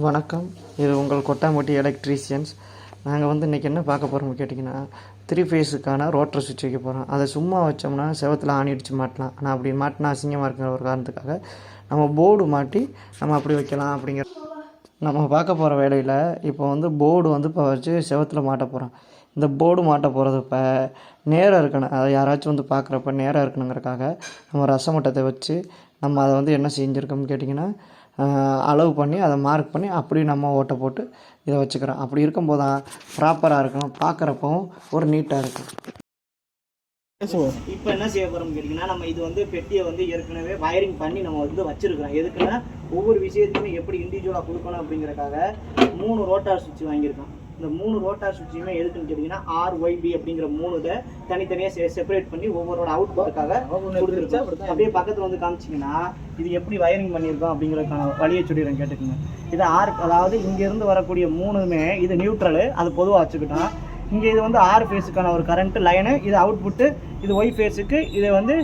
வணக்கம். இது உங்கள் கொட்டாம்பட்டி எலக்ட்ரீஷியன்ஸ் நாங்கள் வந்து இன்றைக்கி என்ன பார்க்க போகிறோம்னு கேட்டிங்கன்னா த்ரீ ஃபேஸுக்கான ரோட்டர் சுவிட்ச் வைக்க போகிறோம் அதை சும்மா வச்சோம்னா செவத்தில் ஆணி அடித்து மாட்டலாம். ஆனால் அப்படி மாட்டினா அசிங்கமாக இருக்கிற ஒரு காரணத்துக்காக நம்ம போர்டு மாட்டி நம்ம அப்படி வைக்கலாம் அப்படிங்கிற நம்ம பார்க்க போகிற வேலையில் இப்போ வந்து போர்டு வந்து இப்போ வச்சு செவத்தில் மாட்ட போகிறோம் இந்த போர்டு மாட்ட போகிறது இப்போ நேரம் இருக்கணும். அதை யாராச்சும் வந்து பார்க்குறப்ப நேரம் இருக்கணுங்கிறக்காக நம்ம ரசமட்டத்தை வச்சு நம்ம அதை வந்து என்ன செஞ்சுருக்கோம்னு கேட்டிங்கன்னா அளவு பண்ணி அதை மார்க் பண்ணி அப்படி நம்ம ஓட்டை போட்டு இதை வச்சுக்கிறோம். அப்படி இருக்கும்போது தான் ப்ராப்பராக இருக்கும் பார்க்குறப்பவும் ஒரு நீட்டாக இருக்கும். இப்போ என்ன செய்ய போகிறோம்னு கேட்டிங்கன்னா நம்ம இது வந்து பெட்டியை வந்து ஏற்கனவே வயரிங் பண்ணி நம்ம வந்து வச்சிருக்கிறோம். எதுக்குன்னா ஒவ்வொரு விஷயத்துக்குமே எப்படி இண்டிவிஜுவலாக கொடுக்கணும் அப்படிங்கிறக்காக மூணு ரோட்டார் சுவிட்ச் வாங்கியிருக்கோம். இந்த மூணு ரோட்டார் சுவிட்சுமே எதுக்குன்னு கேட்டிங்கன்னா ஆர்ஒய்பி அப்படிங்கிற மூணு இதை தனித்தனியாக செப்பரேட் பண்ணி ஒவ்வொருவோட அவுட்புட்டுக்காக கொடுத்துருக்கோம். அப்படியே பக்கத்தில் வந்து காமிச்சிங்கன்னா இது எப்படி வயரிங் பண்ணியிருக்கோம் அப்படிங்கிறதுக்கான வழியை சொல்லிடுறேன் கேட்டுக்கோங்க. இது ஆர் அதாவது இங்கேருந்து வரக்கூடிய மூணுமே இது நியூட்ரலு அது பொதுவாக வச்சுக்கிட்டோம். இங்கே இது வந்து ஆர் ஃபேஸுக்கான ஒரு கரண்ட் லைனு இது அவுட்புட்டு இது ஒய் ஃபேஸுக்கு இது வந்து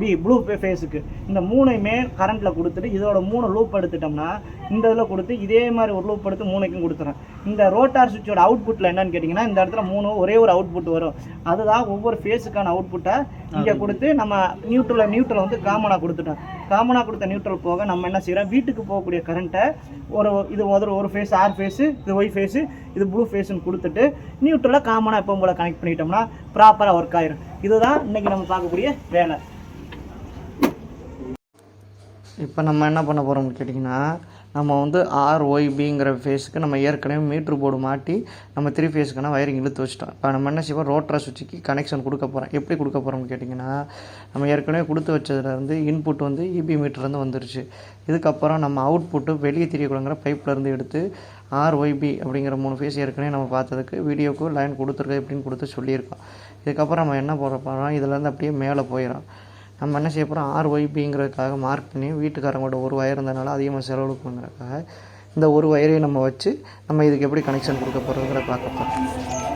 பி ப்ளூ ஃபேஸுக்கு இந்த மூணையுமே கரண்ட்டில் கொடுத்துட்டு இதோட மூணு லூப் எடுத்துட்டோம்னா இந்த இதில் கொடுத்து இதே மாதிரி ஒரு லூப் எடுத்து மூணைக்கும் கொடுத்துறேன் இந்த ரோட்டார் சுவிட்சோட அவுட்புட்டில் என்னன்னு கேட்டிங்கன்னா இந்த இடத்துல மூணு ஒரே ஒரு அவுட்புட் வரும். அதுதான் ஒவ்வொரு ஃபேஸுக்கான அவுட்புட்டை இங்கே கொடுத்து நம்ம நியூட்ரலை நியூட்ரலை வந்து காமனாக கொடுத்துட்டோம். காமனாக கொடுத்த நியூட்ரல் போக நம்ம என்ன செய்கிறோம் வீட்டுக்கு போகக்கூடிய கரண்ட்டை ஒரு இது ஒரு ஒரு ஃபேஸ் ஆர் ஃபேஸு இது ஒய் ஃபேஸு இது ப்ளூ ஃபேஸுன்னு கொடுத்துட்டு நியூட்ரலை காமனாக எப்போ போல் கனெக்ட் பண்ணிட்டோம்னா ப்ராப்பராக ஒர்க் ஆயிரும். இதுதான் இன்னைக்கு நம்ம பார்க்கக்கூடிய வேலை. இப்போ நம்ம என்ன பண்ண போகிறோம்னு கேட்டிங்கன்னா நம்ம வந்து ஆர்ஒய்பிங்கிற ஃபேஸுக்கு நம்ம ஏற்கனவே மீட்ரு போர்டு மாட்டி நம்ம த்ரீ ஃபேஸுக்கான வயரிங் இழுத்து வச்சிட்டோம். இப்போ நம்ம என்ன செய்வோம்? ரோட்டரா சுவிட்சுக்கு கனெக்ஷன் கொடுக்க போகிறோம் எப்படி கொடுக்க போகிறோம்னு கேட்டிங்கன்னா நம்ம ஏற்கனவே கொடுத்து வச்சதுலேருந்து இன்புட் வந்து இபி மீட்டர்லேருந்து வந்துருச்சு. இதுக்கப்புறம் நம்ம அவுட்புட்டு வெளியே தெரியக்கூடங்கிற பைப்லேருந்து எடுத்து ஆர்ஒய்பி அப்படிங்கிற மூணு ஃபேஸ் ஏற்கனவே நம்ம பார்த்ததுக்கு வீடியோக்கு லைன் கொடுத்துருக்கு எப்படின்னு கொடுத்து சொல்லியிருக்கோம். இதுக்கப்புறம் நம்ம என்ன போகிற போகிறோம் இதுலேருந்து அப்படியே மேலே போயிடும். நம்ம என்ன செய்ய போகிறோம் ஆர்ஒய்பிங்கிறதுக்காக மார்க் பண்ணி வீட்டுக்காரங்களோட ஒரு வயர் இருந்தனால அதிகமாக செலவழிப்புங்கிறதுக்காக இந்த ஒரு வயரையும் நம்ம வச்சு நம்ம இதுக்கு எப்படி கனெக்ஷன் கொடுக்க போகிறோங்கிற பார்க்க போகிறோம்